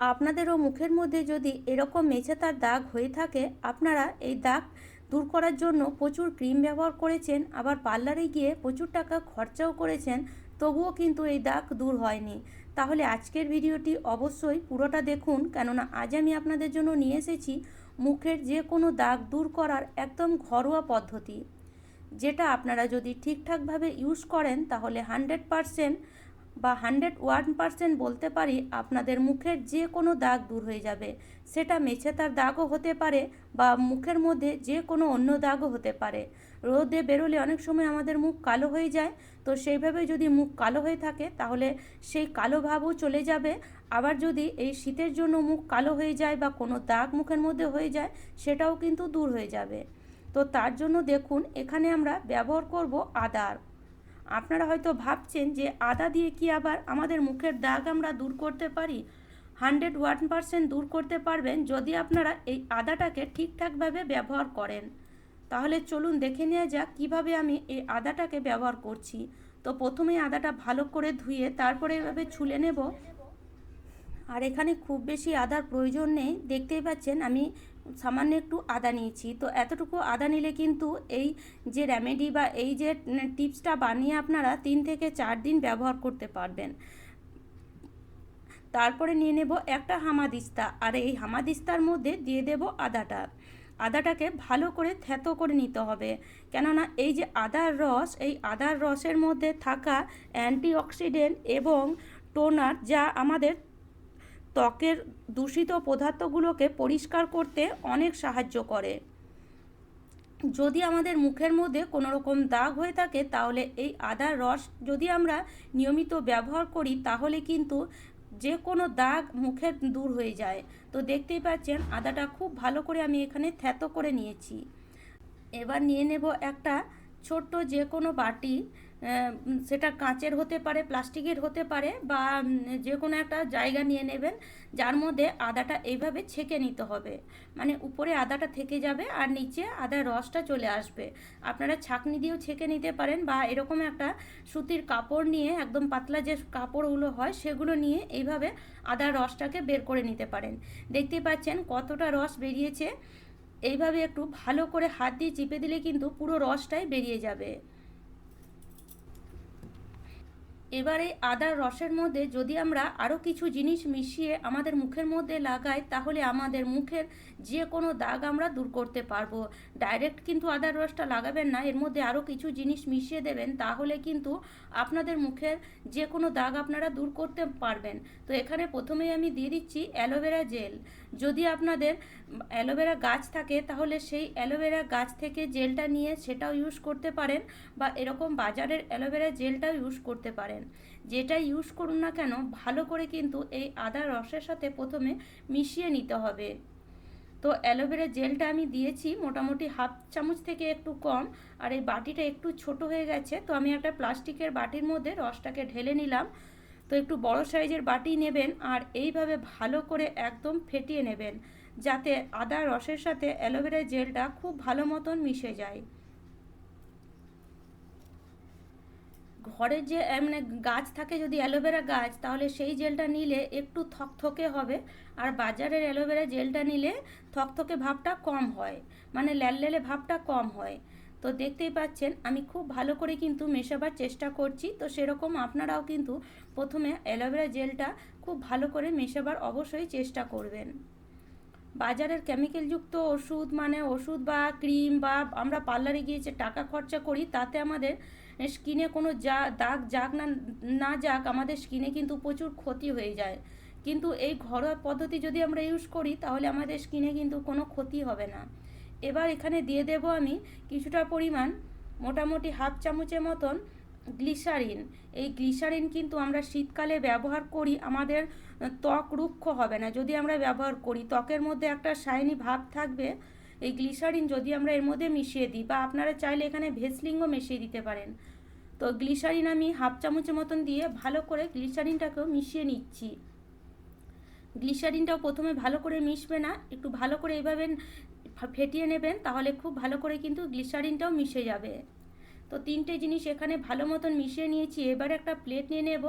আপনাদেরও মুখের মধ্যে যদি এরকম মেছেতার দাগ হয়ে থাকে, আপনারা এই দাগ দূর করার জন্য প্রচুর ক্রিম ব্যবহার করেছেন, আবার পার্লারে গিয়ে প্রচুর টাকা খরচাও করেছেন, তবুও কিন্তু এই দাগ দূর হয়নি। তাহলে আজকের ভিডিওটি অবশ্যই পুরোটা দেখুন, কেননা আজ আমি আপনাদের জন্য নিয়ে এসেছি মুখের যে কোনো দাগ দূর করার একদম ঘরোয়া পদ্ধতি। যেটা আপনারা যদি ঠিকঠাকভাবে ইউজ করেন, তাহলে হান্ড্রেড পারসেন্ট বা হান্ড্রেড ওয়ান পারসেন্ট বলতে পারি আপনাদের মুখের যে কোনো দাগ দূর হয়ে যাবে। সেটা মেছেতার দাগও হতে পারে বা মুখের মধ্যে যে কোনো অন্য দাগও হতে পারে। রোদে বেরোলে অনেক সময় আমাদের মুখ কালো হয়ে যায়, তো সেইভাবে যদি মুখ কালো হয়ে থাকে তাহলে সেই কালো ভাবও চলে যাবে। আবার যদি এই শীতের জন্য মুখ কালো হয়ে যায় বা কোনো দাগ মুখের মধ্যে হয়ে যায়, সেটাও কিন্তু দূর হয়ে যাবে। তো তার জন্য দেখুন, এখানে আমরা ব্যবহার করব আদার। আপনারা হয়তো ভাবছেন যে আদা দিয়ে কি আবার আমাদের মুখের দাগ আমরা দূর করতে পারি? হান্ড্রেড ওয়ান পারসেন্ট দূর করতে পারবেন যদি আপনারা এই আদাটাকে ঠিকঠাকভাবে ব্যবহার করেন। তাহলে চলুন দেখে নেওয়া যাক কীভাবে আমি এই আদাটাকে ব্যবহার করছি। তো প্রথমে আদাটা ভালো করে ধুয়ে তারপরে এভাবে ছুলে নেব। আর এখানে খুব বেশি আদার প্রয়োজন নেই। দেখতেই পাচ্ছেন আমি সামান্য একটু আদা নিয়েছি। তো এতটুকু আদা নিলে কিন্তু এই যে রেমেডি বা এই যে টিপসটা বানিয়ে আপনারা তিন থেকে চার দিন ব্যবহার করতে পারবেন। তারপরে নিয়ে নেব একটা হামাদিস্তা। আর এই হামাদিস্তার মধ্যে দিয়ে দেব আদাটা। আদাটাকে ভালো করে থেতো করে নিতে হবে। কেননা এই যে আদার রস, এই আদার রসের মধ্যে থাকা অ্যান্টিঅক্সিডেন্ট এবং টোনার যা আমাদের ত্বকের দূষিত পদার্থগুলোকে পরিষ্কার করতে অনেক সাহায্য করে। যদি আমাদের মুখের মধ্যে কোনো রকম দাগ হয়ে থাকে, তাহলে এই আদার রস যদি আমরা নিয়মিত ব্যবহার করি, তাহলে কিন্তু যে কোনো দাগ মুখের দূর হয়ে যায়। তো দেখতেই পাচ্ছেন, আদাটা খুব ভালো করে আমি এখানে থ্যাতো করে নিয়েছি। এবার নিয়ে নেব একটা ছোট্ট যে কোনো বাটি। সেটা কাঁচের হতে পারে, প্লাস্টিকের হতে পারে বা যে কোনো একটা জায়গা নিয়ে নেবেন, যার মধ্যে আদাটা এইভাবে ছেঁকে নিতে হবে। মানে উপরে আদাটা থেকে যাবে আর নিচে আদার রসটা চলে আসবে। আপনারা ছাকনি দিয়েও ছেঁকে নিতে পারেন বা এরকম একটা সুতির কাপড় নিয়ে, একদম পাতলা যে কাপড়গুলো হয়, সেগুলো নিয়ে এইভাবে আদার রসটাকে বের করে নিতে পারেন। দেখতে পাচ্ছেন কতটা রস বেরিয়েছে। এইভাবে একটু ভালো করে হাত দিয়ে চিপে দিলে কিন্তু পুরো রসটাই বেরিয়ে যাবে। এবার এই আদার রসের মধ্যে যদি আমরা আরও কিছু জিনিস মিশিয়ে আমাদের মুখের মধ্যে লাগাই, তাহলে আমাদের মুখের যে কোনো দাগ আমরা দূর করতে পারব। ডাইরেক্ট কিন্তু আদার রসটা লাগাবেন না, এর মধ্যে আরও কিছু জিনিস মিশিয়ে দেবেন, তাহলে কিন্তু আপনাদের মুখের যে কোনো দাগ আপনারা দূর করতে পারবেন। তো এখানে প্রথমেই আমি দিয়ে দিচ্ছি অ্যালোভেরা জেল। যদি আপনাদের অ্যালোভেরা গাছ থাকে, তাহলে সেই অ্যালোভেরা গাছ থেকে জেলটা নিয়ে সেটাও ইউজ করতে পারেন, বা এরকম বাজারের অ্যালোভেরা জেলটাও ইউজ করতে পারেন। যেটা ইউজ করুন না কেন, ভালো করে কিন্তু এই আদা রসের সাথে প্রথমে মিশিয়ে নিতে হবে। তো অ্যালোভেরা জেলটা আমি দিয়েছি মোটামুটি হাফ চামচ থেকে একটু কম, আর এই বাটিটা একটু ছোট হয়ে গেছে, তো আমি একটা প্লাস্টিকের বাটির মধ্যে রসটাকে ঢেলে নিলাম। তো একটু বড় সাইজের বাটি নেবেন, আর এইভাবে ভালো করে একদম ফেটিয়ে নেবেন, যাতে আদা রসের সাথে অ্যালোভেরা জেলটা খুব ভালো মতন মিশে যায়। ঘরের যে মানে গাছ থাকে যদি অ্যালোভেরা গাছ, তাহলে সেই জেলটা নিলে একটু থকথকে হবে। আর বাজারের অ্যালোভেরা জেলটা নিলে থকথকে ভাবটা কম হয়। মানে ল্যাললেলে ভাবটা কম হয়। তো দেখতেই পাচ্ছেন, আমি খুব ভালো করে কিন্তু মেশাবার চেষ্টা করছি। তো সেরকম আপনারাও কিন্তু প্রথমে অ্যালোভেরা জেলটা খুব ভালো করে মেশাবার অবশ্যই চেষ্টা করবেন। বাজারের কেমিক্যালযুক্ত ওষুধ মানে ওষুধ বা ক্রিম বা আমরা পার্লারে গিয়ে যে টাকা খরচা করি, তাতে আমাদের স্কিনে কোনো যা দাগ যাক না না যাক, আমাদের স্কিনে কিন্তু প্রচুর ক্ষতি হয়ে যায়। কিন্তু এই ঘরোয়া পদ্ধতি যদি আমরা ইউজ করি, তাহলে আমাদের স্কিনে কিন্তু কোনো ক্ষতি হবে না। এবার এখানে দিয়ে দেব আমি কিছুটা পরিমাণ, মোটামুটি হাফ চামচের মতন গ্লিসারিন। এই গ্লিসারিন কিন্তু আমরা শীতকালে ব্যবহার করি, আমাদের ত্বক রুক্ষ হবে না। যদি আমরা ব্যবহার করি, ত্বকের মধ্যে একটা শাইনি ভাব থাকবে, এই গ্লিসারিন যদি আমরা এর মধ্যে মিশিয়ে দিই, বা আপনারা চাইলে এখানে ভেসলিংও মিশিয়ে দিতে পারেন। তো গ্লিসারিন আমি হাফ চামচের মতন দিয়ে ভালো করে গ্লিসারিনটাকেও মিশিয়ে নিচ্ছি। গ্লিসারিনটাও প্রথমে ভালো করে মিশবে না, একটু ভালো করে এইভাবে ফেটিয়ে নেবেন, তাহলে খুব ভালো করে কিন্তু গ্লিসারিনটাও মিশে যাবে। তো তিনটে জিনিস এখানে ভালো মতন মিশিয়ে নিয়েছি। এবার একটা প্লেট নিয়ে নেব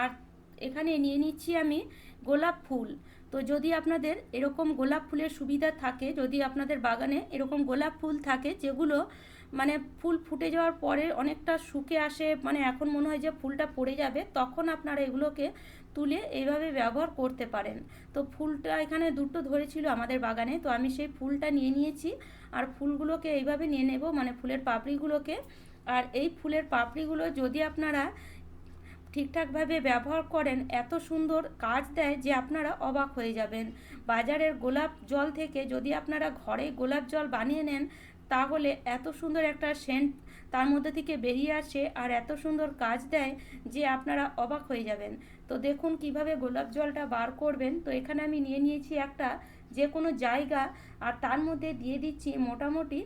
আর এখানে নিয়ে নিচ্ছি আমি গোলাপ ফুল। তো যদি আপনাদের এরকম গোলাপ ফুলের সুবিধা থাকে, যদি আপনাদের বাগানে এরকম গোলাপ ফুল থাকে যেগুলো মানে ফুল ফুটে যাওয়ার পরে অনেকটা শুকে আসে মানে এখন মনে হয় যে ফুলটা পড়ে যাবে, তখন আপনারা এগুলোকে তুলে এইভাবে ব্যবহার করতে পারেন। তো ফুলটা এখানে দুটো ধরেছিল আমাদের বাগানে, তো আমি সেই ফুলটা নিয়ে নিয়েছি। আর ফুলগুলোকে এইভাবে নিয়ে নেব মানে ফুলের পাপড়িগুলোকে আর এই ফুলের পাপড়িগুলো যদি আপনারা ঠিকঠাকভাবে ব্যবহার করেন, এত সুন্দর কাজ দেয় যে আপনারা অবাক হয়ে যাবেন। বাজারের গোলাপ জল থেকে যদি আপনারা ঘরে গোলাপ জল বানিয়ে নেন, তাহলে এত সুন্দর একটা সেন্ট তার মধ্যে থেকে বেরিয়ে আসে আর এত সুন্দর কাজ দেয় যে আপনারা অবাক হয়ে যাবেন। তো দেখুন কীভাবে গোলাপ জলটা বার করবেন। তো এখানে আমি নিয়ে নিয়েছি একটা যে কোনো জায়গা আর তার মধ্যে দিয়ে দিচ্ছি মোটামুটি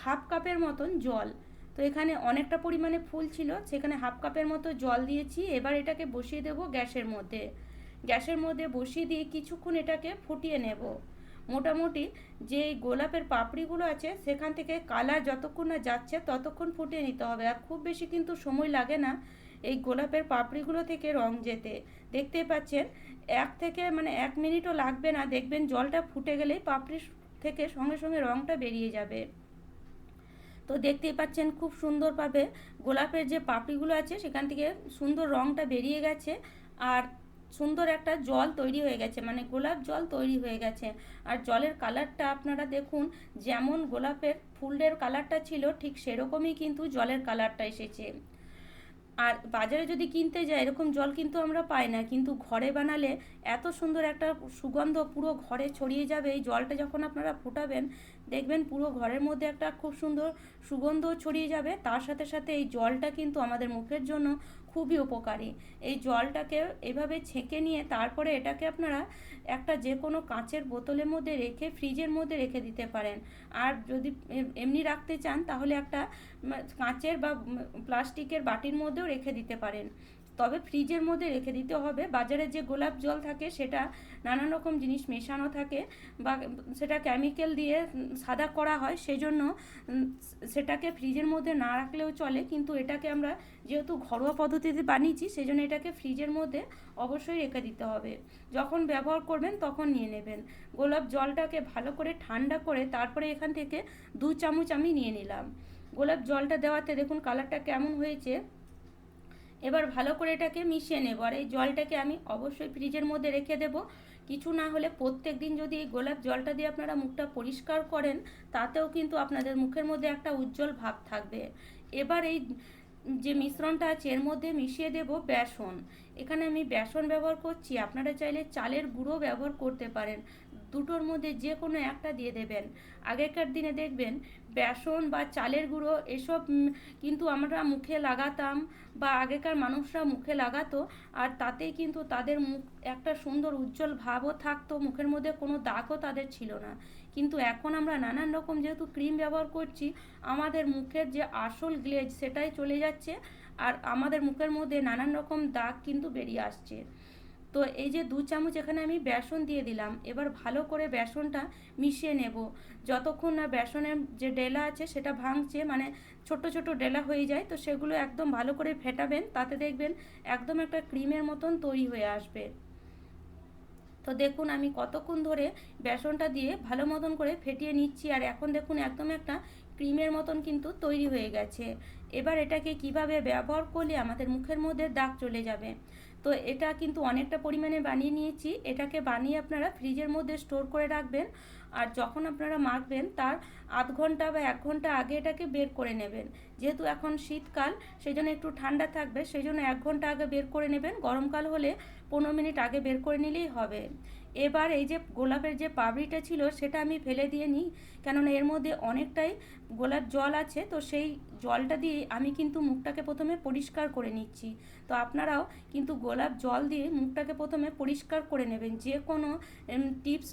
হাফ কাপের মতন জল। তো এখানে অনেকটা পরিমাণে ফুল ছিল, সেখানে হাফ কাপের মতো জল দিয়েছি। এবার এটাকে বসিয়ে দেব গ্যাসের মধ্যে। গ্যাসের মধ্যে বসিয়ে দিয়ে কিছুক্ষণ এটাকে ফুটিয়ে নেব। মোটামুটি যে গোলাপের পাপড়িগুলো আছে, সেখান থেকে কালার যতক্ষণ না যাচ্ছে, ততক্ষণ ফুটিয়ে নিতে হবে। আর খুব বেশি কিন্তু সময় লাগে না এই গোলাপের পাপড়িগুলো থেকে রং যেতে। দেখতে পাচ্ছেন, এক থেকে মানে এক মিনিটও লাগবে না। দেখবেন জলটা ফুটে গেলেই পাপড়ি থেকে সঙ্গে সঙ্গে রংটা বেরিয়ে যাবে। তো দেখতেই পাচ্ছেন খুব সুন্দরভাবে গোলাপের যে পাপড়িগুলো আছে, সেখান থেকে সুন্দর রঙটা বেরিয়ে গেছে আর সুন্দর একটা জল তৈরি হয়ে গেছে মানে গোলাপ জল তৈরি হয়ে গেছে। আর জলের কালারটা আপনারা দেখুন, যেমন গোলাপের ফুলের কালারটা ছিল, ঠিক সেরকমই কিন্তু জলের কালারটা এসেছে। আর বাজারে যদি কিনতে যাই, এরকম জল কিন্তু আমরা পাই না। কিন্তু ঘরে বানালে এত সুন্দর একটা সুগন্ধ পুরো ঘরে ছড়িয়ে যাবে। এই জলটা যখন আপনারা ফোটাবেন, দেখবেন পুরো ঘরের মধ্যে একটা খুব সুন্দর সুগন্ধ ছড়িয়ে যাবে। তার সাথে সাথে এই জলটা কিন্তু আমাদের মুখের জন্য খুবই উপকারী। এই জলটাকে এভাবে ছেঁকে নিয়ে তারপরে এটাকে আপনারা একটা যে কোনো কাঁচের বোতলের মধ্যে রেখে, ফ্রিজের মধ্যে রেখে দিতে পারেন। আর যদি এমনি রাখতে চান তাহলে একটা কাঁচের বা প্লাস্টিকের বাটির মধ্যেও রেখে দিতে পারেন। তবে ফ্রিজের মধ্যে রেখে দিতে হবে। বাজারে যে গোলাপ জল থাকে, সেটা নানান রকম জিনিস মেশানো থাকে বা সেটা কেমিক্যাল দিয়ে সাদা করা হয়, সেজন্য সেটাকে ফ্রিজের মধ্যে না রাখলেও চলে। কিন্তু এটাকে আমরা যেহেতু ঘরোয়া পদ্ধতিতে বানিয়েছি সেই জন্য এটাকে ফ্রিজের মধ্যে অবশ্যই রেখে দিতে হবে। যখন ব্যবহার করবেন, তখন নিয়ে নেবেন। গোলাপ জলটাকে ভালো করে ঠান্ডা করে তারপরে এখান থেকে দু চামচ আমি নিয়ে নিলাম। গোলাপ জলটা দেওয়াতে দেখুন কালারটা কেমন হয়েছে। এবার ভালো করে এটাকে মিশিয়ে নেব। আর এই জলটাকে আমি অবশ্যই ফ্রিজের মধ্যে রেখে দেব। কিছু না হলে প্রত্যেক দিন যদি এই গোলাপ জলটা দিয়ে আপনারা মুখটা পরিষ্কার করেন, তাতেও কিন্তু আপনাদের মুখের মধ্যে একটা উজ্জ্বল ভাব থাকবে। এবার এই যে মিশ্রণটা আছে, এর মধ্যে মিশিয়ে দেব বেসন। এখানে আমি বেসন ব্যবহার করছি। আপনারা চাইলে চালের গুঁড়ো ব্যবহার করতে পারেন। দুটোর মধ্যে যে কোনো একটা দিয়ে দেবেন। আগেকার দিনে দেখবেন বেসন বা চালের গুঁড়ো এসব কিন্তু আমরা মুখে লাগাতাম বা আগেকার মানুষরা মুখে লাগাতো আর তাতেই কিন্তু তাদের মুখ একটা সুন্দর উজ্জ্বল ভাবও থাকতো, মুখের মধ্যে কোনো দাগও তাদের ছিল না। কিন্তু এখন আমরা নানান রকম যেহেতু ক্রিম ব্যবহার করছি, আমাদের মুখের যে আসল গ্লেজ সেটাই চলে যাচ্ছে আর আমাদের মুখের মধ্যে নানান রকম দাগ কিন্তু বেরিয়ে আসছে। তো এই যে দু চামচ এখানে আমি বেসন দিয়ে দিলাম। এবার ভালো করে বেসনটা মিশিয়ে নেব। যতক্ষণ না বেসনের যে ডেলা আছে সেটা ভাঙছে মানে ছোট ছোট ডেলা হয়ে যায়, তো সেগুলো একদম ভালো করে ফেটাবেন, তাতে দেখবেন একদম একটা ক্রিমের মতন তৈরি হয়ে আসবে। তো দেখুন আমি কতক্ষণ ধরে বেসনটা দিয়ে ভালো মতন করে ফেটিয়ে নিচ্ছি, আর এখন দেখুন একদম একটা ক্রিমের মতন কিন্তু তৈরি হয়ে গেছে। এবার এটাকে কীভাবে ব্যবহার করলে আমাদের মুখের মধ্যে দাগ চলে যাবে? তো এটা কিন্তু অনেকটা পরিমাণে বানিয়ে নিয়েছি। এটাকে বানিয়ে আপনারা ফ্রিজের মধ্যে স্টোর করে রাখবেন আর যখন আপনারা মাখবেন তার আধ ঘণ্টা বা এক ঘণ্টা আগে এটাকে বের করে নেবেন। যেহেতু এখন শীতকাল সেই জন্য একটু ঠান্ডা থাকবে সেই জন্য এক ঘণ্টা আগে বের করে নেবেন। গরমকাল হলে পনেরো মিনিট আগে বের করে নিলেই হবে। এবার এই যে গোলাপের যে পাবড়িটা ছিল, সেটা আমি ফেলে দিয়ে নিই। কেননা এর মধ্যে অনেকটাই গোলাপ জল আছে, তো সেই জলটা দিয়ে আমি কিন্তু মুখটাকে প্রথমে পরিষ্কার করে নিচ্ছি। তো আপনারাও কিন্তু গোলাপ জল দিয়ে মুখটাকে প্রথমে পরিষ্কার করে নেবেন। যে কোনো টিপস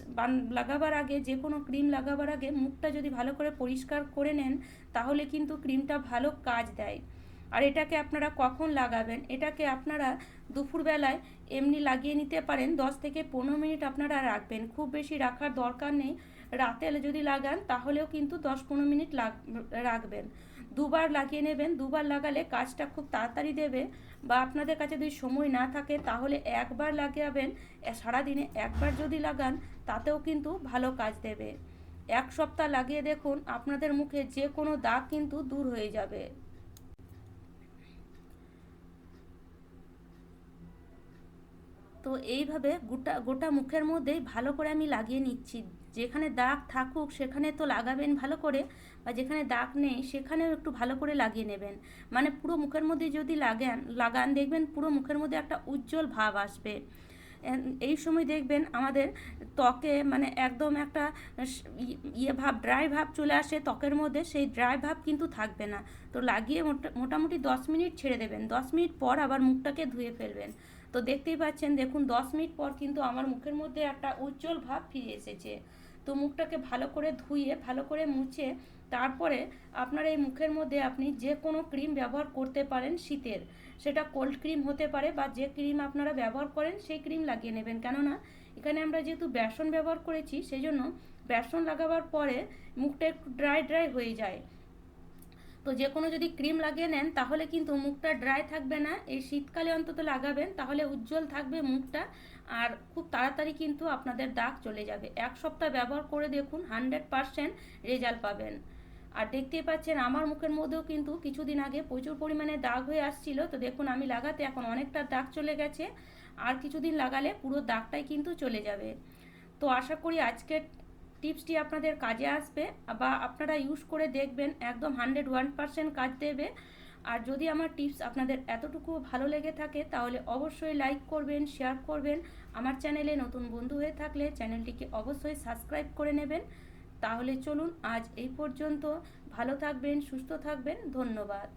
লাগাবার আগে, যে কোনো ক্রিম লাগাবার আগে মুখটা যদি ভালো করে পরিষ্কার করে নেন, তাহলে কিন্তু ক্রিমটা ভালো কাজ দেয়। আর এটাকে আপনারা কখন লাগাবেন? এটাকে আপনারা দুপুরবেলায় এমনি লাগিয়ে নিতে পারেন। দশ থেকে পনেরো মিনিট আপনারা রাখবেন। খুব বেশি রাখার দরকার নেই। রাতে যদি লাগান, তাহলেও কিন্তু দশ পনেরো মিনিট লাগ, রাখবেন। দুবার লাগিয়ে নেবেন। দুবার লাগালে কাজটা খুব তাড়াতাড়ি দেবে বা আপনাদের কাছে যদি সময় না থাকে, তাহলে একবার লাগাবেন। সারাদিনে একবার যদি লাগান, তাতেও কিন্তু ভালো কাজ দেবে। এক সপ্তাহ লাগিয়ে দেখুন, আপনাদের মুখে যে কোনো দাগ কিন্তু দূর হয়ে যাবে। তো এইভাবে গোটা গোটা মুখের মধ্যেই ভালো করে আমি লাগিয়ে নিচ্ছি। যেখানে দাগ থাকুক সেখানে তো লাগাবেন ভালো করে, বা যেখানে দাগ নেই সেখানেও একটু ভালো করে লাগিয়ে নেবেন। মানে পুরো মুখের মধ্যে যদি লাগান লাগান, দেখবেন পুরো মুখের মধ্যে একটা উজ্জ্বল ভাব আসবে। এই সময় দেখবেন আমাদের ত্বকে মানে একদম একটা ইয়ে ভাব ড্রাই ভাব চলে আসে ত্বকের মধ্যে, সেই ড্রাই ভাব কিন্তু থাকবে না। তো লাগিয়ে মোটা- মোটামুটি দশ মিনিট ছেড়ে দেবেন। দশ মিনিট পর আবার মুখটাকে ধুয়ে ফেলবেন। তো দেখতেই পাচ্ছেন, দেখুন, দশ মিনিট পর কিন্তু আমার মুখের মধ্যে একটা উজ্জ্বল ভাব ফিরে এসেছে। তো মুখটাকে ভালো করে ধুয়ে, ভালো করে মুছে, তারপরে আপনার এই মুখের মধ্যে আপনি যে কোনো ক্রিম ব্যবহার করতে পারেন শীতের। সেটা কোল্ড ক্রিম হতে পারে বা যে ক্রিম আপনারা ব্যবহার করেন, সেই ক্রিম লাগিয়ে নেবেন। কেননা, এখানে আমরা যেহেতু বেসন ব্যবহার করেছি সেই জন্য বেসন লাগাবার পরে মুখটা একটু ড্রাই ড্রাই হয়ে যায়। তো যে কোনো যদি ক্রিম লাগিয়ে নেন, তাহলে কিন্তু মুখটা ড্রাই থাকবে না। এই শীতকালে অন্তত লাগাবেন, তাহলে উজ্জ্বল থাকবে মুখটা। আর খুব তাড়াতাড়ি কিন্তু আপনাদের দাগ চলে যাবে। এক সপ্তাহ ব্যবহার করে দেখুন, হান্ড্রেড পারসেন্ট রেজাল্ট পাবেন। আর দেখতেই পাচ্ছেন, আমার মুখের মধ্যেও কিন্তু কিছুদিন আগে প্রচুর পরিমাণে দাগ হয়ে আসছিল। তো দেখুন, আমি লাগাতে এখন অনেকটা দাগ চলে গেছে। আর কিছুদিন লাগালে পুরো দাগটাই কিন্তু চলে যাবে। তো আশা করি আজকের টিপসটি আপনাদের কাজে আসবে বা আপনারা ইউজ করে দেখবেন, একদম হান্ড্রেড ওয়ান পার্সেন্ট কাজ দেবে। আর যদি আমার টিপস আপনাদের এতটুকু ভালো লেগে থাকে, তাহলে অবশ্যই লাইক করবেন শেয়ার করবেন। আমার চ্যানেলে নতুন বন্ধু হয়ে থাকলে চ্যানেলটিকে অবশ্যই সাবস্ক্রাইব করে নেবেন। তাহলে চলুন আজ এই পর্যন্ত। ভালো থাকবেন, সুস্থ থাকবেন। ধন্যবাদ।